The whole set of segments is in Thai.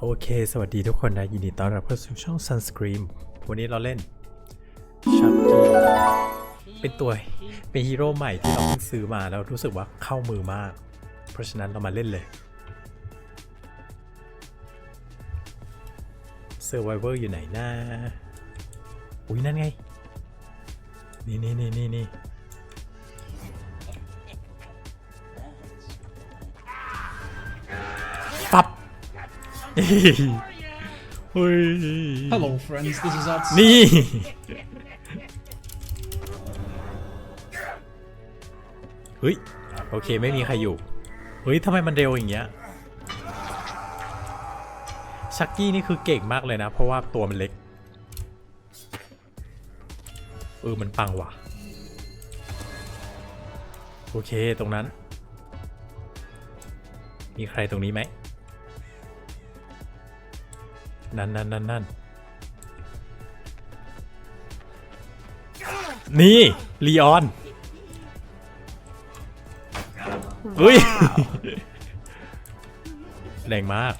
โอเค สวัสดีทุกคนนะ ยินดีต้อนรับเข้าสู่ช่อง Sunscreen วันนี้เราเล่นชักกี้เป็นตัว เป็นฮีโร่ใหม่ที่เราเพิ่งซื้อมาแล้วรู้สึกว่าเข้ามือมาก เพราะฉะนั้นเรามาเล่นเลย Survivor อยู่ไหนนะอุ้ยนั่นไง นี่นี่นี่นี่นี่ เฮ้ย Hello, friends. This is Ats. นี่ เฮ้ย โอเคไม่มีใครอยู่ เฮ้ยทำไมมันเร็วอย่างเงี้ย ชักกี้นี่คือเก่งมากเลยนะ เพราะว่าตัวมันเล็ก เออ มันปังว่ะ โอเคตรงนั้น มีใครตรงนี้ไหม นั่นนั่นนั่นนั่นนี่ลีออนเฮ้ยแรงมาก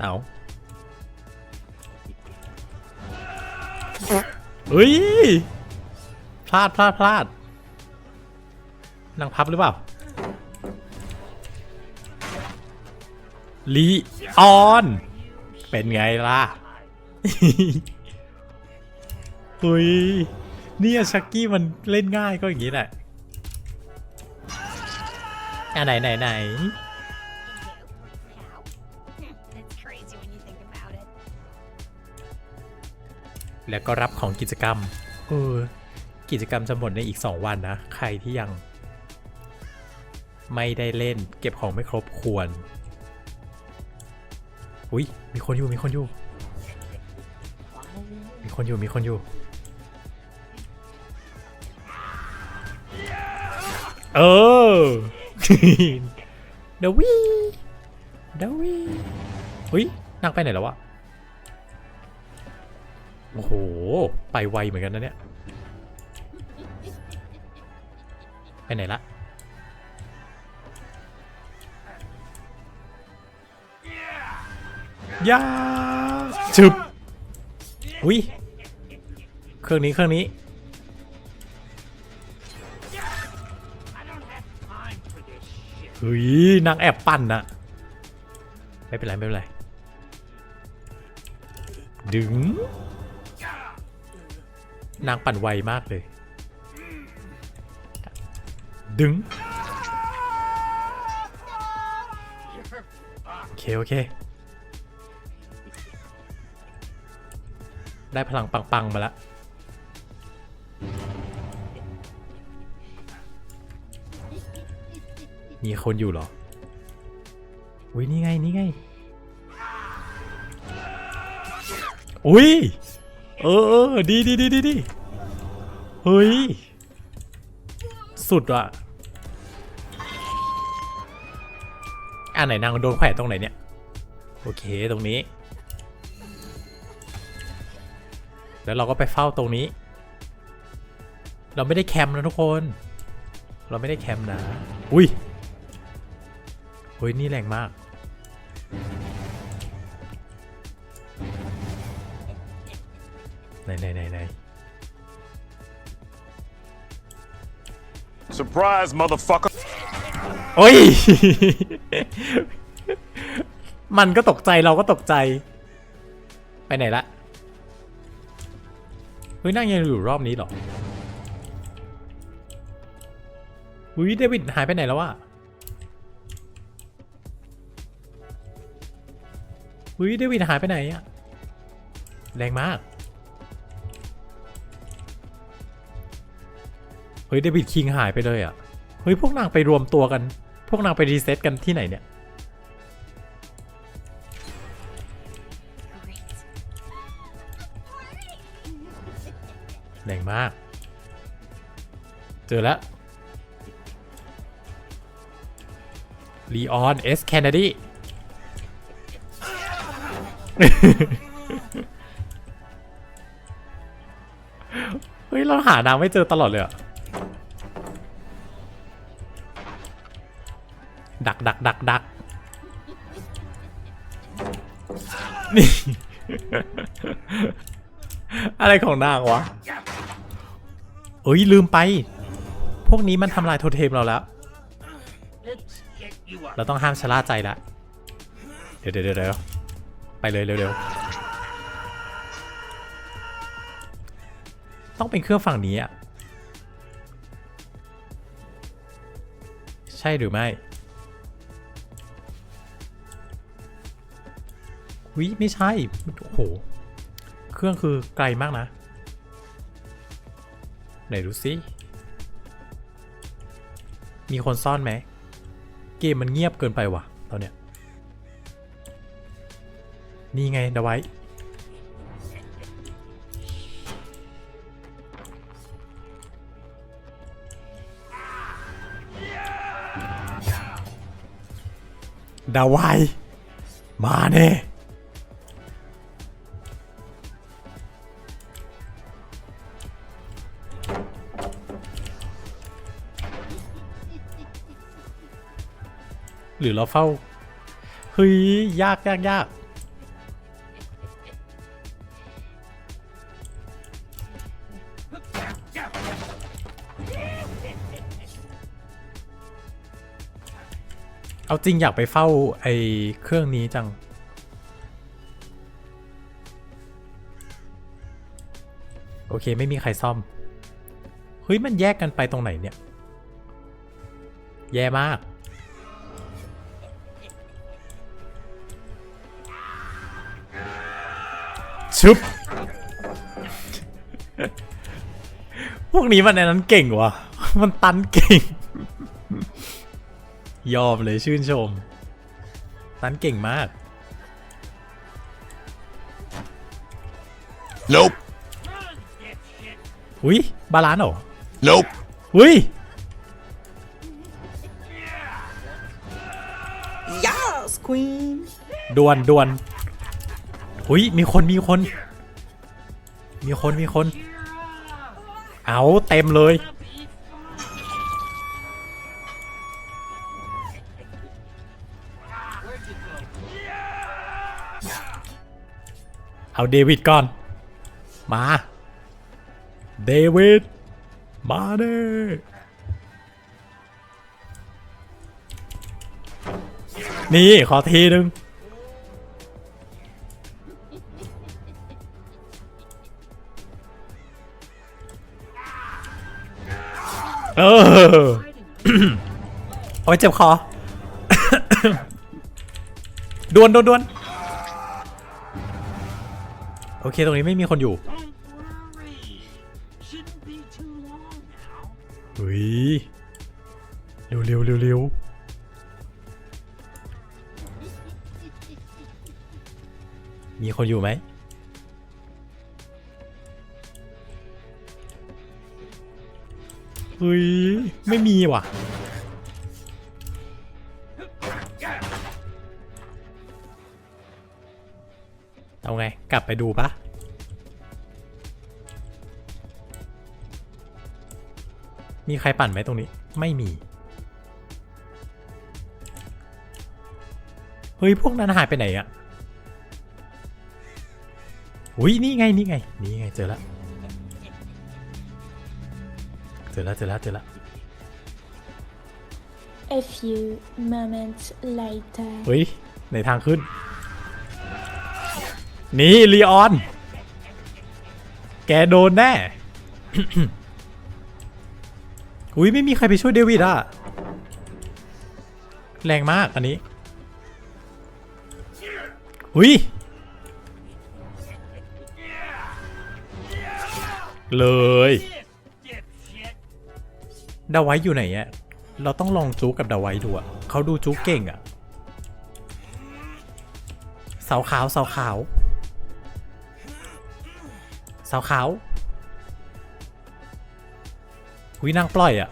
เอาเฮ้ย พลาดพลาดพลาดนั่งพับหรือเปล่า ลีออน เป็นไงล่ะเฮ้ยเนี่ยชักกี้มันเล่นง่ายก็อย่างนี้แหละอะไหนไหนไหนแล้วก็รับของกิจกรรมเออกิจกรรมจะหมดในอีก 2 วันนะ ใครที่ยัง ไม่ได้เล่นเก็บของไม่ครบควร อุ้ยมีคนอยู่มีคนอยู่ มีคนอยู่มีคนอยู่ เออเดวีเดวีอุ้ยนั่งไปไหนแล้ววะโอ้โห ไปไวเหมือนกันนะเนี่ย ไปไหนละ ยาชึบอุ้ยเครื่องนี้เครื่องนี้ เฮ้ยนางแอบปั่นนะไม่เป็นไร ไม่เป็นไร ดึง นางปั่นไวมากเลย ดึง โอเค โอเค ได้พลังปังๆมาแล้วมีคนอยู่หรออุ้ยนี่ไงนี่ไง อุ้ย เออดีดีดีดีดีเฮ้ย สุดอะอันไหนนางโดนแขวนตรงไหนเนี่ย โอเคตรงนี้ แล้วเราก็ไปเฝ้าตรงนี้ เราไม่ได้แคมป์นะทุกคน เราไม่ได้แคมป์นะ อุ้ยเฮ้ยนี่แรงมาก ไหนไหนไหนไหน Surprise, motherfucker. โอ้ย มันก็ตกใจเราก็ตกใจ ไปไหนละ เฮ้ยนั่งยังอยู่รอบนี้หรออุ้ยเดวิดหายไปไหนแล้ววะอุ้ยเดวิดหายไปไหนอะแรงมาก เฮ้ยเดวิดคิงหายไปเลยอะเฮ้ยพวกนางไปรวมตัวกัน พวกนางไปรีเซ็ตกันที่ไหนเนี่ย แรงมาก เจอแล้วลีออนเอสแคนดีเฮ้ย เราหานางไม่เจอตลอดเลยอะดักดักดักดักนี่ อะไรของนางวะ เอ้ยลืมไป พวกนี้มันทำลายโทเทมเราแล้ว เราต้องห้ามชะล่าใจละเดี๋ยวเดี๋ยวเดี๋ยวเดี๋ยวไปเลยเร็วๆ ต้องเป็นเครื่องฝั่งนี้อะ ใช่หรือไม่วิไม่ใช่ โอ้โห เครื่องคือไกลมากนะ ไหนดูสิ มีคนซ่อนไหม เกมมันเงียบเกินไปว่ะตอนเนี้ย นี่ไงเดาไว้ ดาไวมาเน่ หรือเราเฝ้าเฮ้ยยากยากยากเอาจริงอยากไปเฝ้าไอ้เครื่องนี้จัง โอเคไม่มีใครซ่อม เฮ้ย มันแยกกันไปตรงไหนเนี่ย แย่มาก ชุบพวกนี้มันในนั้นเก่งวะมันตันเก่ง ยอมเลยชื่นชม ตันเก่งมาก Nope. อุ้ยบาลานซ์เหรอ Nope. อุ้ย Yes, queen. ดวนดวน อุ้ยมีคนมีคน มีคนมีคน เอาเต็มเลย เอาเดวิดก่อน มา เดวิด มาเด้นี่ ขอทีนึง เออ โอ้ยเจ็บคอ ดวนดวนดวนโอเค ตรงนี้ไม่มีคนอยู่ เฮ้ย เร็วเร็วเร็วเร็วมีคนอยู่ไหม เฮ้ย ไม่มีว่ะ เอาไง กลับไปดูปะมีใครปั่นไหมตรงนี้ ไม่มี เฮ้ย พวกนั้นหายไปไหนอะอุ้ยนี่ไง นี่ไง นี่ไง เจอแล้ว เจอแล้วเจอแล้วเจอแล้ว A few moments later. เฮ้ย ในทางขึ้น นี่ลีออน แกโดนแน่ อุ้ยไม่มีใครไปช่วยเดวิดอะ แรงมากอันนี้ อุ้ย เลย ดาไว้อยู่ไหนอะเราต้องลองจู๊กับดาไว้ดูอะเขาดูจู๊เก่งอะเสาขาวเสาขาวเสาขาววินางปล่อยอะ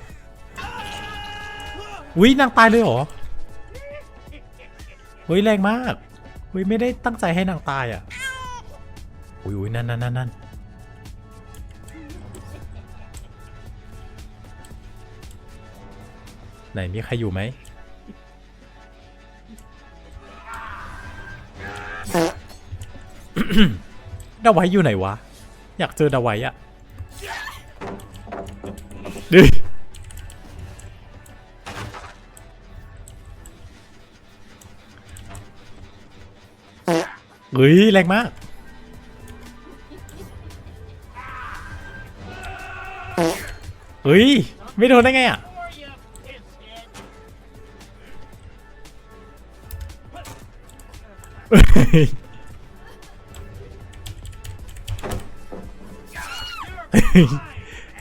วินางตายเลยเหรอเฮ้ยแรงมากเฮ้ยไม่ได้ตั้งใจให้นางตายอะอุ้ยอุ้ยนั่นนั่นนั่น ไหนมีใครอยู่ไหมดาไว้อยู่ไหนวะ อยากเจอดาไว้อะดิเฮ้ยแรงมากเฮ้ย ไม่โดนได้ไงอะ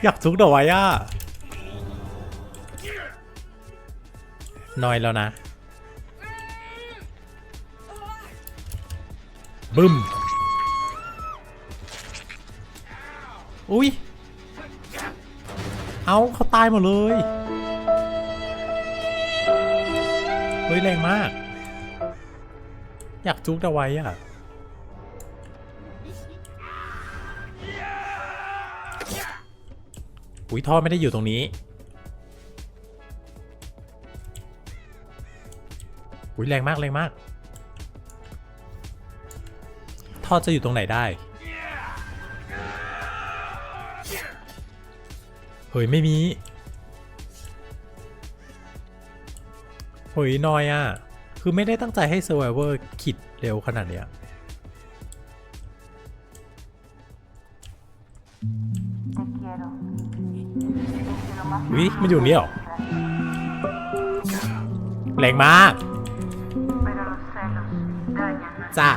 อยากทุกดอกไว้อะน้อยแล้วนะ บึ้ม อุ้ย เอาเขาตายหมดเลย เฮ้ย แรงมาก อยากจุกเอาไว้อะอุ้ยท่อไม่ได้อยู่ตรงนี้อุ้ยแรงมากแรงมาก ท่อจะอยู่ตรงไหนได้ เฮ้ย ไม่มี เฮ้ยนอยอะ คือไม่ได้ตั้งใจให้ Survivor ขิดเร็วขนาดเนี้ยวิมันอยู่นี่หรอ แรงมาก จ้า